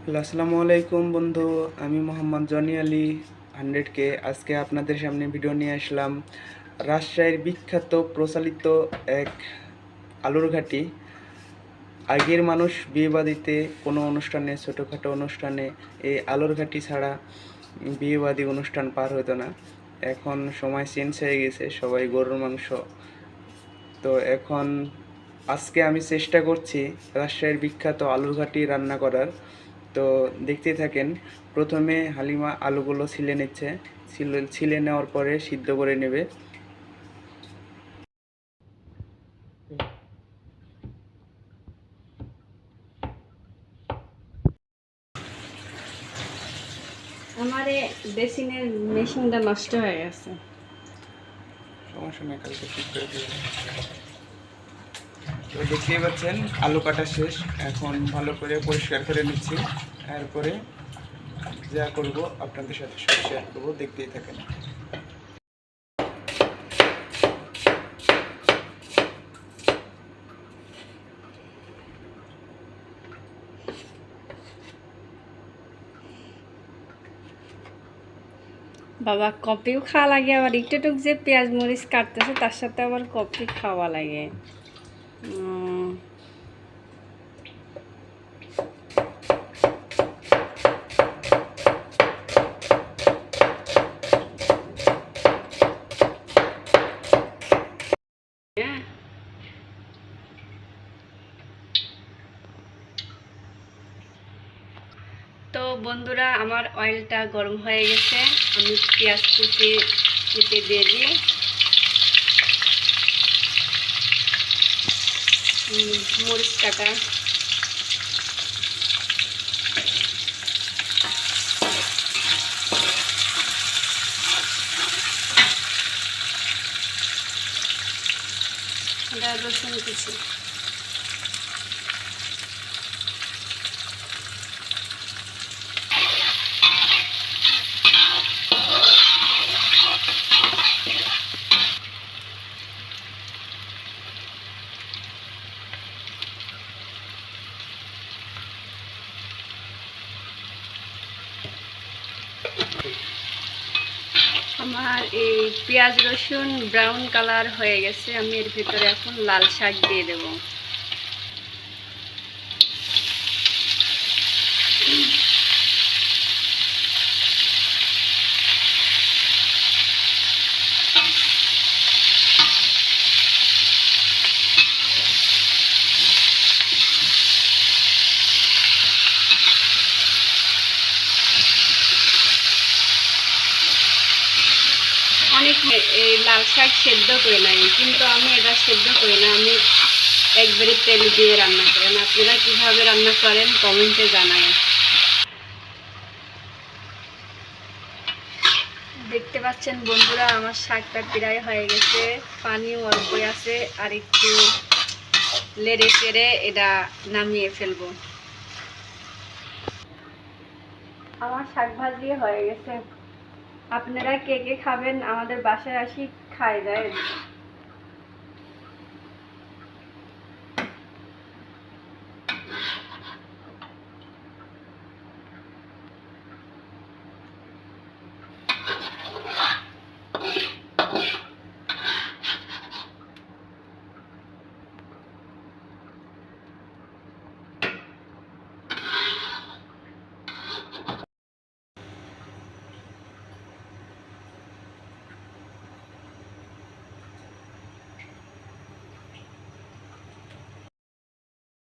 আসসালামু আলাইকুম বন্ধু। আমি মোহাম্মদ জনি আলী হান্ড্রেডকে আজকে আপনাদের সামনে ভিডিও নিয়ে আসলাম রাজশাহীর বিখ্যাত, প্রচলিত এক আলুর ঘাটি আগের মানুষ বিয়েবাদিতে কোনো অনুষ্ঠানে, ছোটোখাটো অনুষ্ঠানে এই আলুর ঘাটি ছাড়া বিয়েবাদী অনুষ্ঠান পার হতো না। এখন সময় চেঞ্জ হয়ে গেছে, সবাই গরুর মাংস। তো এখন আজকে আমি চেষ্টা করছি রাজশাহীর বিখ্যাত আলুর ঘাটি রান্না করার। তো দেখতেই থাকেন প্রথমে হালিমা আলুগুলো ছিলে নিচ্ছে ছিলে নেওয়ার পরে সিদ্ধ করে নেবে। আমার বেসিনের মেশিনটা নষ্ট হয়ে গেছে। সমস্যা নেই কালকে ঠিক করে দেবে তো দেখতেই পাচ্ছেন, আলু কাটা শেষ। এখন ভালো করে পরিষ্কার করে নিচ্ছি। এরপরে যা করব, আপনাদের সাথে সব শেয়ার করব, দেখতেই থাকেন। বাবা কপিও খাওয়া লাগে, আবার একটু টুক যে পেঁয়াজ মরিচ কাটতেছে, তার সাথে আবার কপি খাওয়া লাগে। তো বন্ধুরা আমার অয়েলটা গরম হয়ে গেছে। আমি পেঁয়াজ কুচি কেটে দিয়ে দিই। মরিচ কাটা। রসুন কুচি। আমার এই পেঁয়াজ রসুন ব্রাউন কালার হয়ে গেছে, আমি এর ভিতরে এখন লাল শাক দিয়ে দেব। এই লাল শাক সেদ্ধ করে নাই, কিন্তু আমি এটা সেদ্ধ করি না, আমি একবারে তেল দিয়ে রান্না করেন আপনারা কীভাবে রান্না করেন, কমেন্টে জানাবেন দেখতে পাচ্ছেন বন্ধুরা, আমার শাকটা প্রায় হয়ে গেছে পানি অল্প আছে, আর একটু লেড়ে চেড়ে এটা নামিয়ে ফেলব। আমার শাক ভাজি হয়ে গেছে। আপনারা কে কে খাবেন? আমাদের বাসায় আসি খাই যায়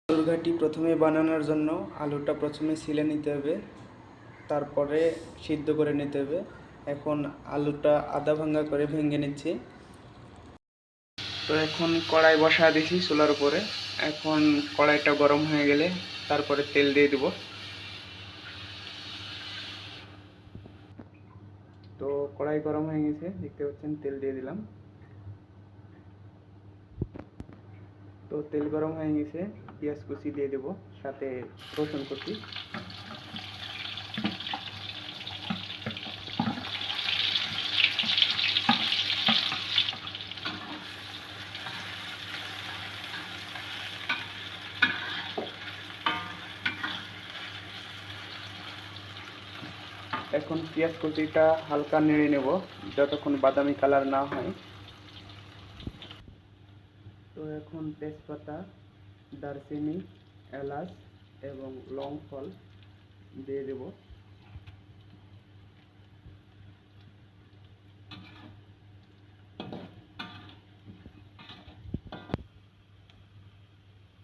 ঘাটি প্রথমে বানানোর জন্য আলুটা প্রথমে ছিলে নিতে হবে, তারপরে সিদ্ধ করে নিতে হবে। এখন আলুটা আধা ভাঙ্গা করে ভেঙে নিচ্ছি। তো এখন কড়াই বসা দিছি চুলার উপরে। এখন কড়াইটা গরম হয়ে গেলে তারপরে তেল দিয়ে দিব। তো কড়াই গরম হয়ে গেছে, দেখতে পাচ্ছেন তেল দিয়ে দিলাম। তো তেল গরম হয়ে গেছে, পেঁয়াজ কুচি দিয়ে দেবো, সাথে রসুন কুচি। এখন পেঁয়াজ কুচিটা হালকা নেড়ে নেব, যতক্ষণ বাদামি কালার না হয় তো এখন তেজপাতা, দারচিনি, এলাচ এবং লং ফল দিয়ে দেব।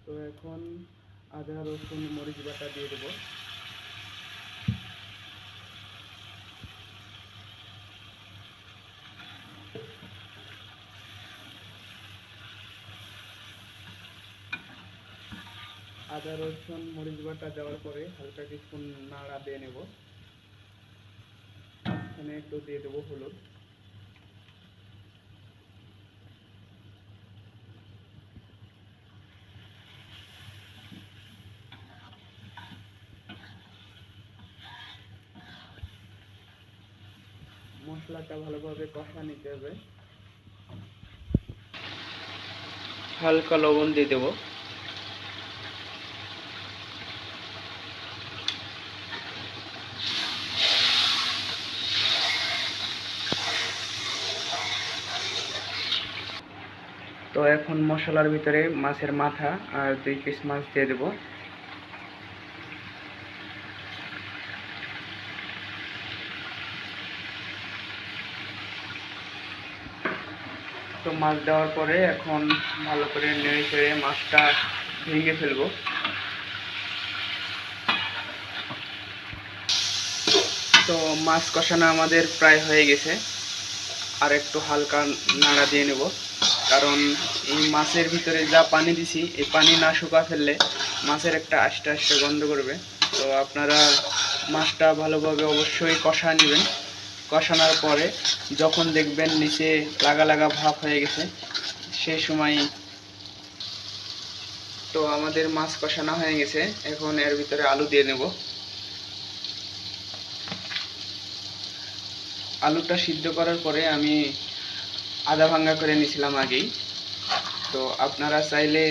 তো এখন আদা, রসুন, মরিচ বাটা দিয়ে দেবো। আদা, রসুন, মরিচ বাটা দেওয়ার পরে হালকা কিছুক্ষণ নাড়া দিয়ে নেব। এখানে একটু দিয়ে দেবো হলুদ। মশলাটা ভালোভাবে কষা নিতে হবে। হালকা লবণ দিয়ে দেবো। তো এখন মশলার ভিতরে মাছের মাথা আর দুই পিস মাছ দিয়ে দেবো। তো মাছ দেওয়ার পরে এখন ভালো করে নেড়ে চেড়ে মাছটা ভেঙে ফেলব। তো মাছ কষানো আমাদের প্রায় হয়ে গেছে। আর একটু হালকা নাড়া দিয়ে নেব। কারণ এই মাছের ভিতরে যা পানি দিছি, এই পানি না শুকা ফেললে মাছের একটা আস্তে আস্তে গন্ধ করবে। তো আপনারা মাছটা ভালোভাবে অবশ্যই কষা নেবেন। কষানোর পরে যখন দেখবেন নিচে লাগা লাগা ভাব হয়ে গেছে সেই সময় তো আমাদের মাছ কষানো হয়ে গেছে। এখন এর ভিতরে আলু দিয়ে নেব। আলুটা সিদ্ধ করার পরে আমি আধা ভাঙ্গা করে নিয়েছিলাম আগেই। তো আপনারা চাইলে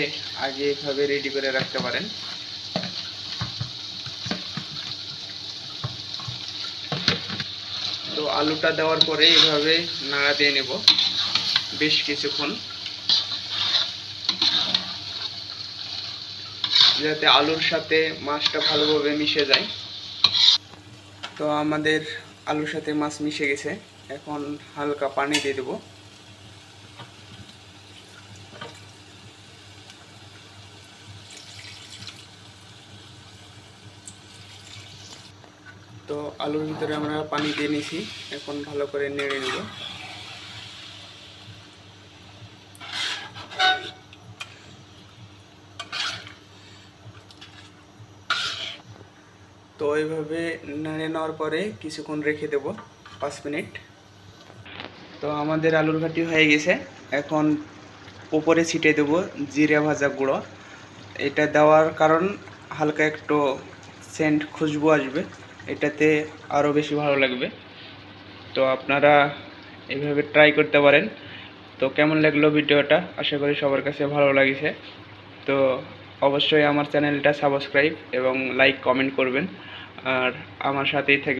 আগে এভাবে রেডি করে রাখতে পারেন। তো আলুটা দেওয়ার পরে এইভাবে নাড়া দিয়ে নেব বেশ কিছুক্ষণ। যাতে আলুর সাথে মাছটা ভালোভাবে মিশে যায়। তো আমাদের আলুর সাথে মাছ মিশে গেছে। এখন হালকা পানি দিয়ে দেবো। তো আলুর ভিতরে আমরা পানি দিয়ে নিয়েছি। এখন ভালো করে নেড়ে নেব। তো এইভাবে নেড়ে নেওয়ার পরে কিছুক্ষণ রেখে দেব, পাঁচ মিনিট। তো আমাদের আলুর ঘাটি হয়ে গেছে। এখন উপরে ছিটে দেব জিরে ভাজা গুঁড়ো। এটা দেওয়ার কারণ হালকা একটু সেন্ট খুশবু আসবে। এটাতে আরও বেশি ভালো লাগবে। তো আপনারা এভাবে ট্রাই করতে পারেন। তো কেমন লাগল ভিডিওটা? আশা করি সবার কাছে ভালো লাগিছে। তো অবশ্যই আমার চ্যানেলটা সাবস্ক্রাইব এবং লাইক কমেন্ট করবেন। আর আমার সাথেই থাকবে